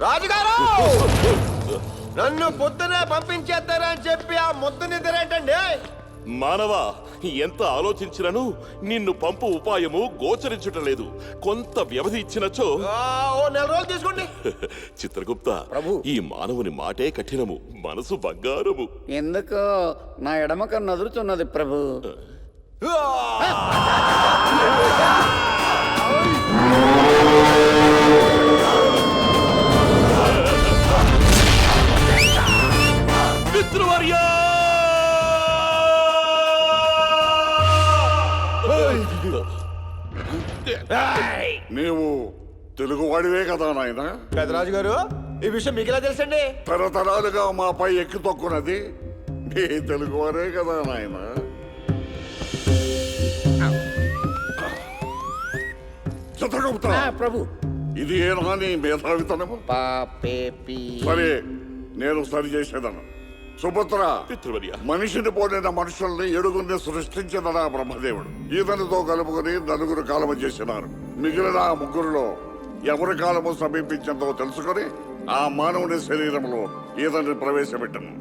రాజుగారు! నన్ను పొద్దునే పంపించేస్తారా అని చెప్పి ఆ ముద్దు నిద్రేంటండి. మానవా ఎంత ఆలోచించినను నిన్ను పంపు ఉపాయము గోచరించుటలేదు కొంత వ్యవధి ఇచ్చినచో. ఆ, ఓ నెల రోజులు తీసుకోండి. చిత్రగుప్త ప్రభు. ఈ మానవుని మాటే కఠినము మనసు బంగారము. ఎందుకో నా ఎడమ కన్ను అదురుతున్నది ప్రభు. నీవు తెలుగువాడివే కదా నాయన. పెద్దరాజు గారు ఈ విషయం మీకు ఎలా తెలుసండి? తరతరాలుగా మాపై ఎక్కి తొక్కున్నది నీ తెలుగువారే కదా నాయన. చిత్రగుప్త ప్రభు. ఇది ఏనా నీ మేధావితనము? పాపేపి సరే నేను సరి చేసేదను. సుభద్ర మనిషిని పోలిన మనుషుల్ని ఏడుగురిని సృష్టించిన బ్రహ్మదేవుడు. ఈతనితో కలుపుకొని నలుగురు కాలము చేసినారు. మిగిలిన ఆ ముగ్గురులో ఎవరి కాలము సమీపించిందో తెలుసుకొని ఆ మానవుని శరీరంలో ఈతని ప్రవేశపెట్టను.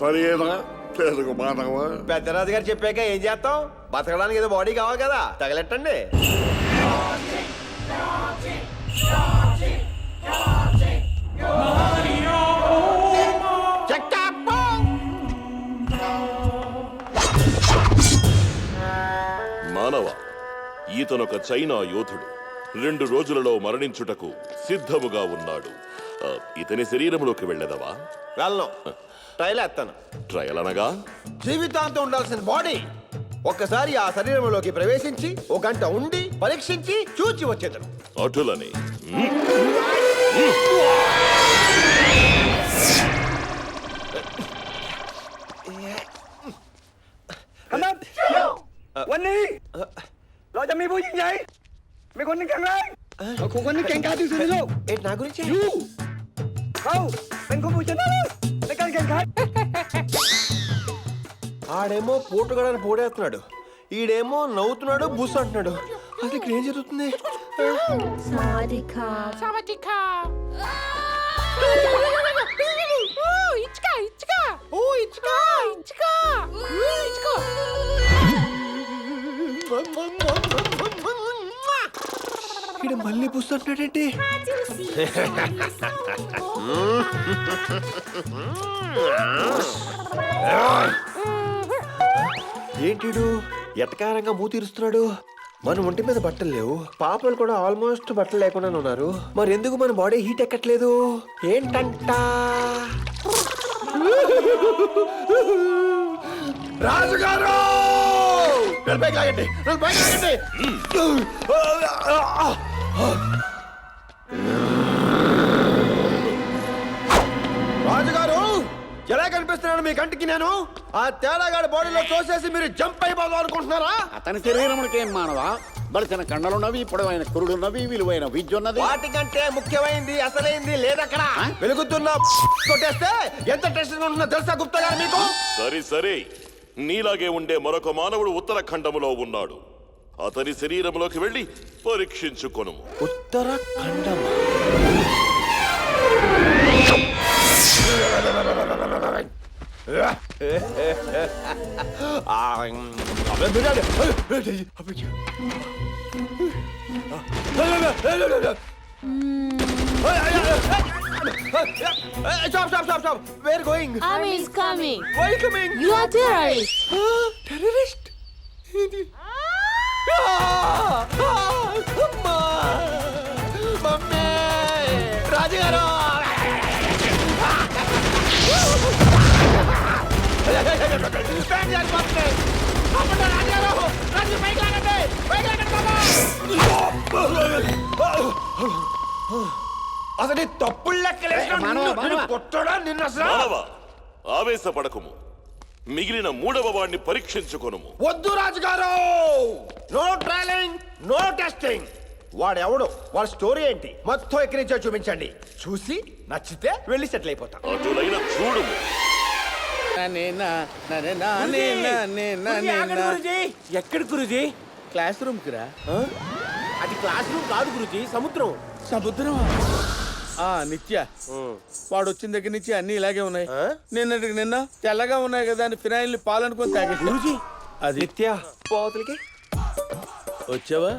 సరేనా తెలుగు మానవ? పెద్దరాజు గారు చెప్పాక ఏం చేస్తాం? బతకడానికి ఏదో బాడీ కావాలి కదా. తగలెట్టండి. ఈతనొక చైనా యోధుడు. రెండు రోజులలో మరణించుటకు సిద్ధముగా ఉన్నాడు. ఇతని శరీరంలోకి వెళ్ళదవా? వెళ్ళను. ట్రైల్ ఎత్తాను. ట్రయల్ అనగా? జీవితాంతం ఉండాల్సిన బాడీ. ఒక్కసారి ఆ శరీరంలోకి ప్రవేశించి ఒక గంట ఉండి పరీక్షించి చూచి వచ్చేదను అటులని. Come! เราจะมีผู้ยิ่งใหญ่ มีคนหนึ่งแข็งแรงเขาคนที่เก่งกาจที่สุดในโลก ఏంటి నా గురించి ยูเขาเป็นคนผู้ชนะเลิศในการแข่งขัน ఆడేమో పోటుగాడని పోడేస్తున్నాడు ఈడేమో నవ్వుతున్నాడు బుస్ అంటున్నాడు అసలు ఇక్కడ ఏం జరుగుతుంది สวั మళ్ళీ బుస్ అంటున్నాడేంటి ఏంటిడు ఎటకారంగా మూతీరుస్తున్నాడు మన ఒంటి మీద బట్టలు లేవు. పాపలు కూడా ఆల్మోస్ట్ బట్టలు లేకుండా ఉన్నారు. మరి ఎందుకు మన బాడీ హీట్ ఎక్కట్లేదు? ఏంటంట? రాజుగారు! లాగండి నన్ను పైకి లాగండి రాజుగారు ఎలా కనిపిస్తున్నాను మీ కంటికి నేను? ఆ తేడాగాడి బాడీలో తోసేసి మీరు జంప్ అయిపోదాం అనుకుంటున్నారా? అతని శరీరమునికేం మానవా బలిసిన కండలున్నవి పొడవైన కురుడున్నవి విలువైన విద్య ఉన్నది వాటికంటే ముఖ్యమైనది అసలైంది లేదక్కడ. వెలుగుతున్న కొట్టేస్తే ఎంత టెస్ట్ ఉంటుందో తెలుసా గుప్తా గారు మీకు? సరే సరే. నీలాగే ఉండే మరొక మానవుడు ఉత్తరాఖండములో ఉన్నాడు. అతని శరీరంలోకి వెళ్ళి పరీక్షించుకొను ఉత్తరాఖండమా Stop, stop, stop, stop. Where going? Army is coming. Why you coming? You are terrorist. Mummy రాజుగారు ఫ్యాన్ అసలు తప్పులు లెక్కలేసిన కొట్టడా ఆవేశపడకము మిగిలిన మూడవ వాణ్ణి పరీక్షించుకొనుము. వద్దు రాజుగారు! నో ట్రైలింగ్ నో టెస్టింగ్ వాడెవడు? వాడి స్టోరీ ఏంటి? మొత్తం ఎక్కడి నుంచో చూపించండి. చూసి నచ్చితే వెళ్ళి సెటిల్ అయిపోతాం. అటులైన చూడుము. ఎక్కడ గురుజీ? క్లాస్ రూమ్కి రా. అది క్లాస్ రూమ్ కాదు గురుజీ సముద్రం. సముద్రం ఆ నిత్య. వాడు వచ్చిన దగ్గర నుంచి అన్ని ఇలాగే ఉన్నాయి. నిన్నటికి నిన్న తెల్లగా ఉన్నాయి కదా అని ఫినాయిల్ పాలనుకొని తాగేసి. అది. నిత్య. పోతులకి వచ్చావా?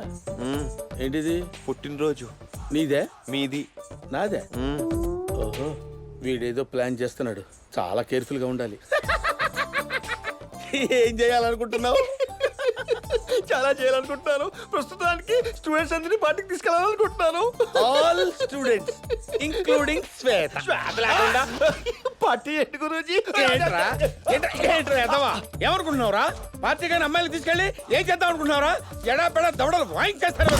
ఏంటిది? పుట్టినరోజు. నీదే? మీది. నాదే. ఓహో వీడేదో ప్లాన్ చేస్తున్నాడు. చాలా కేర్ఫుల్గా ఉండాలి. ఏం చేయాలనుకుంటున్నావు? చాలా చేయాలనుకుంటున్నాను. ప్రస్తుతానికి స్టూడెంట్స్ అందరినీ పార్టీకి తీసుకెళ్ళాలనుకుంటున్నాను. All students including Shweta. Party ఏంటి గురూజీ? ఏంట్రా? ఏంట్రా? ఏంట్రా ఎదవా ఏమనుకుంటున్నావురా? పార్టీ కానీ అమ్మాయిలు తీసుకెళ్ళి ఏం చేద్దాం అనుకుంటున్నావురా? ఎడా పెడ దవడలు వాయించేస్తారు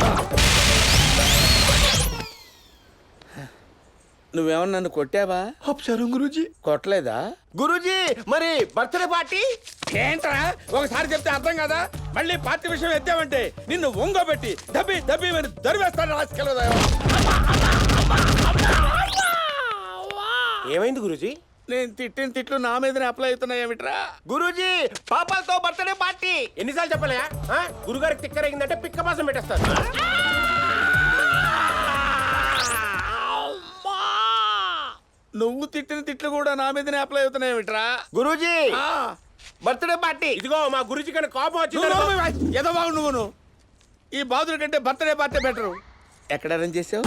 నువ్వేమన్నా నన్ను కొట్టావా? అప్సరం గురూజీ. కొట్టలేదా? గురూజీ మరి బర్త్డే పార్టీ? ఏంట్రా? ఒకసారి చెప్తే అర్థం కదా? మళ్ళీ పార్టీ విషయం ఎత్తావంటే నిన్ను ఒంగోబెట్టి దబ్బి దబ్బి మరి దరివేస్తాను రాసుకెళ్ళదా ఏమైంది గురూజీ? నేను తిట్టిన తిట్లు నా మీదనే అప్లై అవుతున్నాయేమిట్రా గురూజీ పాపాలతో బర్త్డే పార్టీ. ఎన్నిసార్లు చెప్పలే గురుగారికి తిక్కరేగిందంటే పిక్క మాసం పెట్టేస్తారు. నువ్వు తిట్టిన తిట్లు కూడా నా మీదనే అప్లై అవుతున్నాయేమిట్రా గురూజీ! ఆ, బర్త్డే పార్టీ! ఇదిగో మా గురూజీ కన్నా కోపం వచ్చింది మూయ్. ఎదవాగు నువ్వును. ఈ బాధుల కంటే బర్త్డే పార్టీ బెటరు. ఎక్కడ అరేంజ్ చేసావు?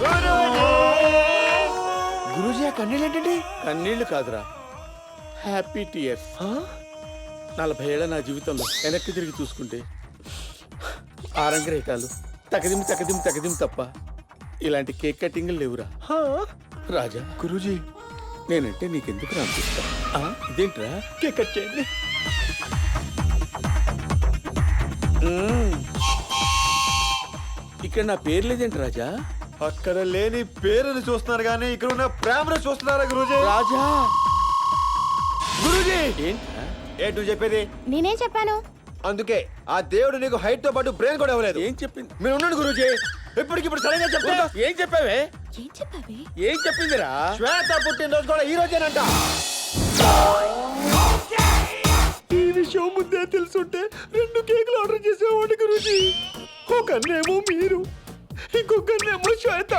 గురూజీ! గురూజీ ఆ కన్నీళ్ళు ఏంటండి? కన్నీళ్ళు కాదురా. హ్యాపీ టీయర్స్ నలభై ఏళ్ళ నా జీవితంలో వెనక్కి తిరిగి చూసుకుంటే ఆరంగరేటాలు తకదిం తకదిం తకదిం తప్ప ఇలాంటి కేక్ కటింగ్లు లేవురా. రాజా గురూజీ నేనంటే నీకెందుకు రాపిస్తా ఇదేంట్రా? కేక్ కట్ చేయండి. మ్మ్. ఇక్కడ నా పేరు లేదేంటి రాజా? అక్కడ లేని పేరుని చూస్తున్నారు కానీ ఇక్కడ ఉన్న ప్రేమను చూస్తున్నారా గురూజీ? రాజా! గురూజీ! ఏంట్రా? ఏంటో చెప్పేది? నేనేం చెప్పాను? అందుకే ఆ దేవుడు నీకు హైట్తో పాటు బ్రెయిన్ కూడా ఇవ్వలేదు. ఏం చెప్పింది? మీరు ఉండండి గురూజీ. ఇప్పటికిప్పుడు సరిగా చెప్తా ఏం చెప్పావే? ఏం చెప్పావి? ఏం చెప్పిందిరా? శ్వేత పుట్టినరోజు కూడా ఈ రోజేనంట. ఈ విషయం ముందే తెలుసుంటే రెండు కేకులు ఆర్డర్ చేసేవాడి గురూజీ. ఒకన్నేమో మీరు ఇంకొకన్నేమో శ్వేత.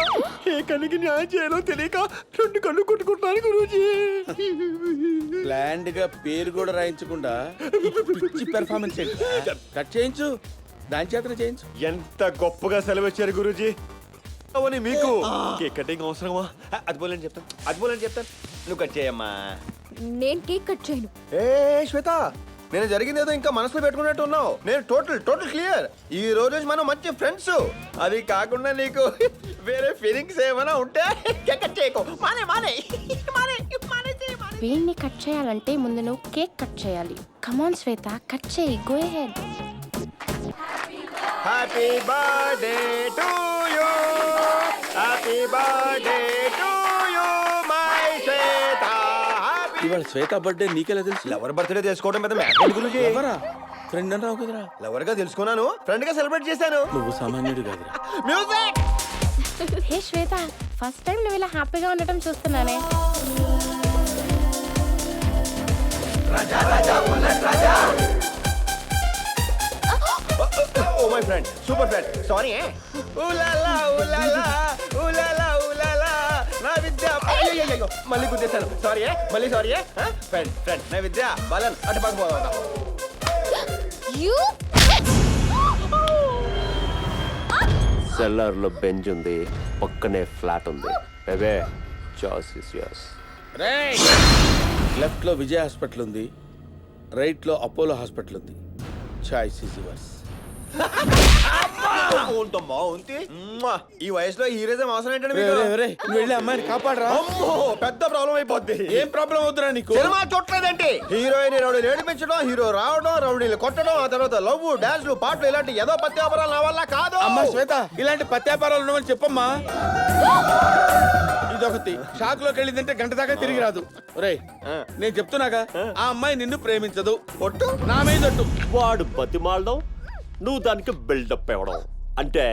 ఏ కనికి న్యాయం చేయాలో తెలియక రెండు కళ్ళు కొట్టుకుంటున్నాను గురూజీ. ప్లాండ్గా పేరు కూడా రాయించకుండా పిచ్చి పెర్ఫార్మెన్స్ కట్ చేయించు. దాని చేతనే చేయించు. ఎంత గొప్పగా సెలవిచ్చారు గురూజీ. అవని మీకు. కేక్ కటింగ్ అవసరమా? అది పోలేని చెప్తాను. అది పోలేని చెప్తాను. నువ్వు కట్ చేయమ్మా. నేను కేక్ కట్ చేయను. ఏ శ్వేత నేను జరిగింది ఏదో ఇంకా మనసులో పెట్టుకున్నట్టు ఉన్నావు. నేను టోటల్ టోటల్ క్లియర్. ఈ రోజు మనం మంచి ఫ్రెండ్స్ అది కాకుండా నీకు వేరే ఫీలింగ్స్ ఏమైనా ఉంటే కట్ చేయకు. మానే మానే మానే మానే చేయి, మానే. వీడిని కట్ చేయాలంటే ముందు నువ్వు కేక్ కట్ చేయాలి. కమాన్ శ్వేత కట్ చేయి go head happy birthday to you happy birthday to you my Shweta happy ఇవాళ శ్వేత బర్త్డే నీకెలా తెలుసు? లవర్ బర్త్డే చేసుకోవడం పెద్ద మ్యాటర్ గురించి ఎవరా? ఫ్రెండ్ అన్నావు కదరా? లవర్గా తెలుసుకున్నాను. ఫ్రెండ్గా సెలబ్రేట్ చేశాను. నువ్వు సామాన్యుడు కాదురా. Music hey Shweta first time నువ్వు ఇలా హ్యాపీగా ఉండటం చూస్తున్నానే. ఓ my friend super friend sorry ooh la la ooh la la ooh la la ooh la la నా విద్య అయ్యయ్యయ్యో, మళ్ళీ గుర్తేశాను సారీ మళ్ళీ సారీ ఫ్రెండ్ ఫ్రెండ్ నా విద్య బాలన్ అటు పక్క పోదాం యూ సెల్లార్లో బెంచ్ ఉంది పక్కనే ఫ్లాట్ ఉంది. బేబే చాయిస్ ఇస్ యోర్స్ లెఫ్ట్లో విజయ్ హాస్పిటల్ ఉంది రైట్లో అపోలో హాస్పిటల్ ఉంది. చాయిస్ ఇస్ యువర్స్ ఈ వయసులో హీరోజం అవసరం ఏంటంటే మీకు? నువ్వు వెళ్ళి అమ్మాయిని కాపాడరా. అమ్మో పెద్ద ప్రాబ్లం అయిపోద్ది. ఏం ప్రాబ్లం అవుతురా నీకు? సినిమా చూడలేదంటే. హీరోయిన్ రౌడీలు ఏడిపించడం హీరో రావడం రౌడీలు కొట్టడం ఆ తర్వాత లవ్ డాన్స్లు పాటలు ఇలాంటి ఏదో పత్యాపరాలు నా వల్ల కాదు. అమ్మా శ్వేత ఇలాంటి పత్యాపారాలు చెప్పమ్మా. ఇదొకటి. షాక్లోకి వెళ్ళిందంటే గంట దాకా తిరిగి రాదు. ఒరేయ్ నేను చెప్తున్నాగా ఆ. అమ్మాయి నిన్ను ప్రేమించదు. కొట్టు నా మీద ఒట్టు. వాడు బతిమాలడం నువ్వు దానికి బిల్డప్ ఇవ్వడం. అంటే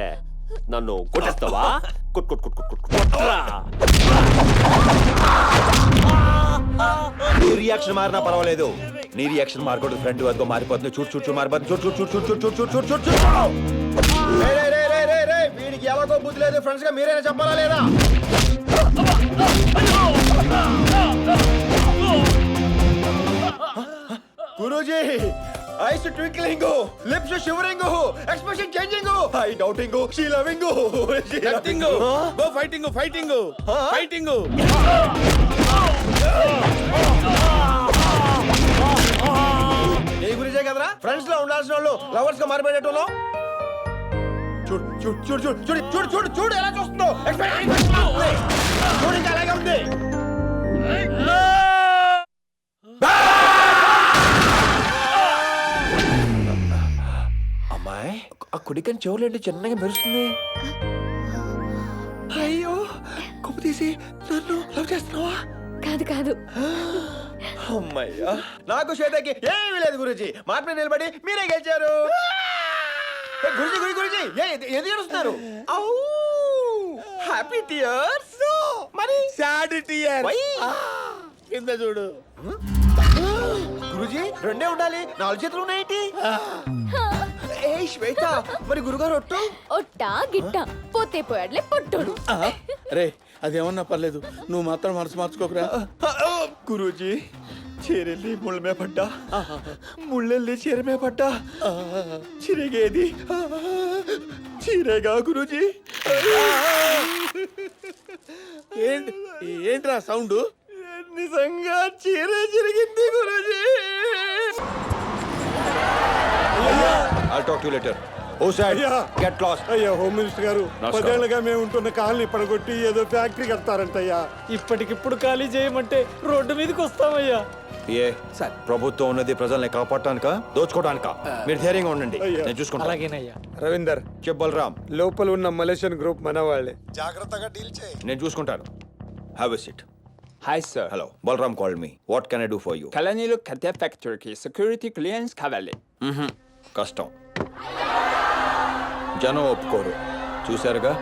నన్ను కొట్టేస్తావా? కొట్ కొట్ కొట్ కొట్ కొట్రా. నీ రియాక్షన్ మారినా పర్వాలేదు. నీ రియాక్షన్ మారకూడదు ఫ్రెండ్ వద్దకు మారిపోతుంది. చూడు చూడు చూడు మారిపోతుంది. చూడు చూడు చూడు చూడు చూడు చూడు చూడు చూడు చూడు. రే రే రే రే రే వీడికి ఎలాగో బుద్ధి లేదు ఫ్రెండ్స్గా మీరైనా చెప్పాలా లేదా? Guruji eyes twinkling lips shivering expression changing I doubting she loving fighting go fighting fighting fighting ఏ గురించే కదరా? ఫ్రెండ్స్లో ఉండాల్సిన వాళ్ళు లవర్స్గా మారిపోయేటోళ్ళు చూడు చూడు చూడు చూడు చూడు చూడు చూడు చూడు ఎలా చూస్తుందో చూడు ఇంకా అలాగే ఉంది. కుడికని చెవులు ఏంటి చిన్నగా మెరుస్తుంది. అయ్యో కొమ్మ తీసి నన్ను లవ్ చేస్తున్నావా? కాదు కాదు. అమ్మయ్యా నాకు శ్వేతకి ఏమీ లేదు గురుజీ. మాట మీద నిలబడి మీరే గెలిచారు. గురుజీ గురి గురుజీ ఏ ఇది- ఎందుకు ఏడుస్తున్నారు? హ్యాపీ టియర్స్ మరి? Sad tear? కింద చూడు. గురుజీ రెండే ఉండాలి. నాలుగు చేతులు ఉన్నాయేంటి ఏ శ్వేత మరి గురుగారు ఒట్టు? ఒట్టా గిట్ట. పోతే పోయాడులే పొట్టోడు. రే అదేమన్నా పర్లేదు. నువ్వు మాత్రం మనసు మార్చుకోకురా. గురూజీ చీరెళ్ళి ముళ్ళ మీద పడ్డా? ముళ్ళెళ్ళి చీర మీద పడ్డా? చిరిగేది? చీరేగా గురూజీ? ఏంటి ఏంట్రా సౌండ్? నిజంగా చీర చిరిగింది Guruji. I'll talk to you later. Oh, sir. Get lost. అయ్యా హోమ్ మినిస్టర్ గారు నమస్కారం. పదేళ్ళుగా మేము ఉంటున్న కాలనీ పడగొట్టి ఏదో ఫ్యాక్టరీ కడతారంటయ్యా. ఇప్పటికిప్పుడు ఖాళీ చేయమంటే రోడ్డు మీదకి వస్తామయ్యా. ఏ? ప్రభుత్వం ఉన్నది ప్రజల్ని కాపాడటానిక? దోచుకోవడానిక మీరు ధైర్యంగా ఉండండి. అయ్యా. నేను చూసుకుంటా. అలాగేనయ్యా. రవీందర్ చెప్పల్ రామ్ లోపల ఉన్న మలేషియన్ గ్రూప్ మన వాళ్ళే నేను చూసుకుంటాను. Have a seat hi sir hello Balram call me what can I do for you కళనీలో కథే ఫ్యాక్టరీకి సెక్యూరిటీ క్లియరెన్స్ కావాలి. కష్టం. జనం ఒప్పుకోరు. చూశారుగా?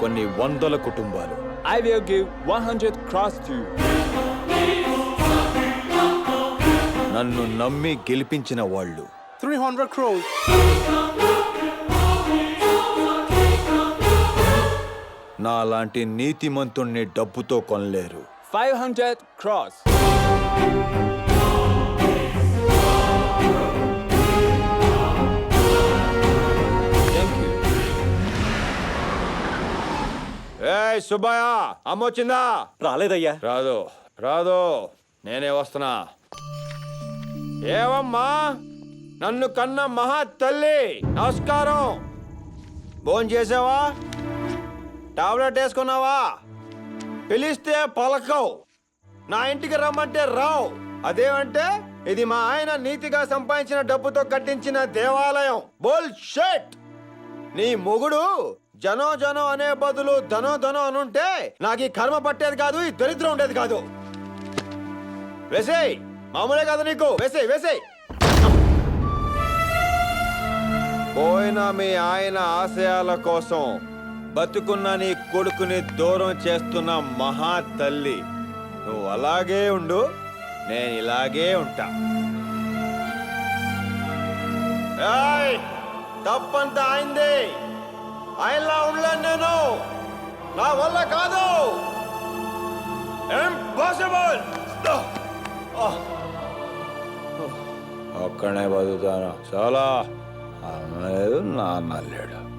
కొన్ని వందల కుటుంబాలు. I will give one hundred crores to నన్ను నమ్మి గెలిపించిన వాళ్ళు. త్రీ హండ్రెడ్ క్రోస్ నాలాంటి నీతిమంతుణ్ణి డబ్బుతో కొనలేరు. ఫైవ్ హండ్రెడ్ క్రాస్ ఏయ్ సుబ్బయ్య అమ్మ వచ్చిందా రాలేదయ్యా. రాదు రాదు నేనే వస్తున్నా. ఏవమ్మా నన్ను కన్న మహా తల్లి నమస్కారం. భోజనం చేసావా? టాబ్లెట్ వేసుకున్నావా? పిలిస్తే పలకవు. నా ఇంటికి రమ్మంటే రావు. అదేమంటే ఇది మా ఆయన నీతిగా సంపాదించిన డబ్బుతో కట్టించిన దేవాలయం. బోల్ షెట్ నీ మొగుడు జనో జనో అనే బదులు ధనో ధనో అనుంటే నాకు ఈ కర్మ పట్టేది కాదు ఈ దరిద్రం ఉండేది కాదు. వేసేయ్ మామూలే కాదు నీకు. వేసేయ్ వేసేయ్. పోయిన మీ ఆయన ఆశయాల కోసం బతుకున్న నీ కొడుకుని దూరం చేస్తున్న మహా తల్లి. నువ్వు అలాగే ఉండు నేను ఇలాగే ఉంటా. తప్పంతా అయింది ఆయనలా ఉండలేను నేను. నా వల్ల కాదు. ఇంపాసిబుల్ ఒక్కనే బతుకుతాను. చాలా. అమ్మ లేదు నాన్న లేడు.